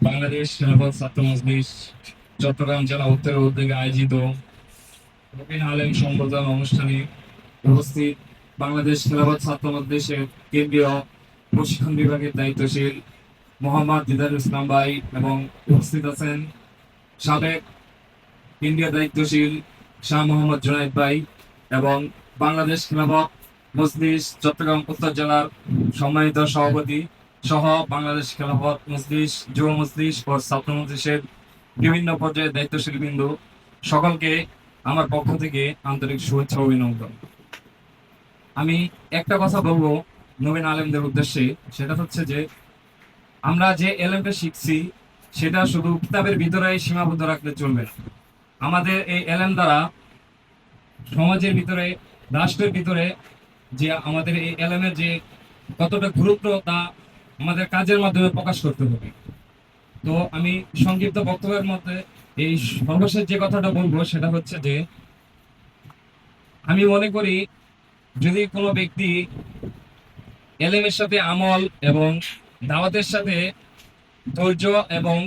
বাংলাদেশ ছাত্র মজলিস চট্টগ্রাম জেলা উত্তর উদ্যোগে আয়োজিত রবিন আলেম সম্বোধন অনুষ্ঠানে উপস্থিত বাংলাদেশ ছাত্র মজলিসের কেন্দ্রীয় প্রশিক্ষণ বিভাগের দায়িত্বশীল মোহাম্মদ দিদারুল ইসলাম ভাই এবং উপস্থিত আছেন সাবেক কেন্দ্রীয় দায়িত্বশীল শাহ মোহাম্মদ জুনাইদ ভাই এবং বাংলাদেশ খেলাফত মজলিস, চট্টগ্রাম উত্তর জেলার সম্মানিত সভাপতি সহ বাংলাদেশ খেলাফত মজলিস, যুব মজলিস ও ছাত্র মজলিসের বিভিন্ন পর্যায়ের দায়িত্বশীল বিন্দু, সকলকে আমার পক্ষ থেকে আন্তরিক শুভেচ্ছা অভিনন্দন। আমি একটা কথা বলব নবীন আলেমদের উদ্দেশ্যে, সেটা হচ্ছে যে আমরা যে এলেমটা শিখছি, সেটা শুধু কিতাবের ভিতরে সীমাবদ্ধ রাখলে চলবে আমাদের এই এলেম দ্বারা সমাজের ভিতরে, রাষ্ট্রের ভিতরে যে আমাদের এই এলেমের যে কতটা গুরুত্ব তা আমাদের কাজের মাধ্যমে প্রকাশ করতে হবে। তো আমি সংক্ষিপ্ত বক্তব্যের মধ্যে এই সর্বশেষ যে কথাটা বলব সেটা হচ্ছে যে, আমি মনে করি যদি কোনো ব্যক্তি এলেমের সাথে আমল এবং দাওয়াতের সাথে ধৈর্য এবং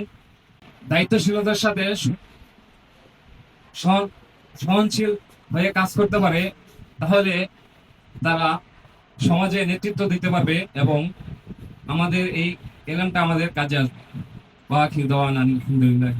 দায়িত্বশীলতার সাথে সহনশীল হয়ে কাজ করতে পারে, তাহলে তারা সমাজে নেতৃত্ব দিতে পারবে এবং আমাদের এই এলামটা আমাদের কাজে আসবে। বা দাওয়ান আলহামদুলিল্লাহ।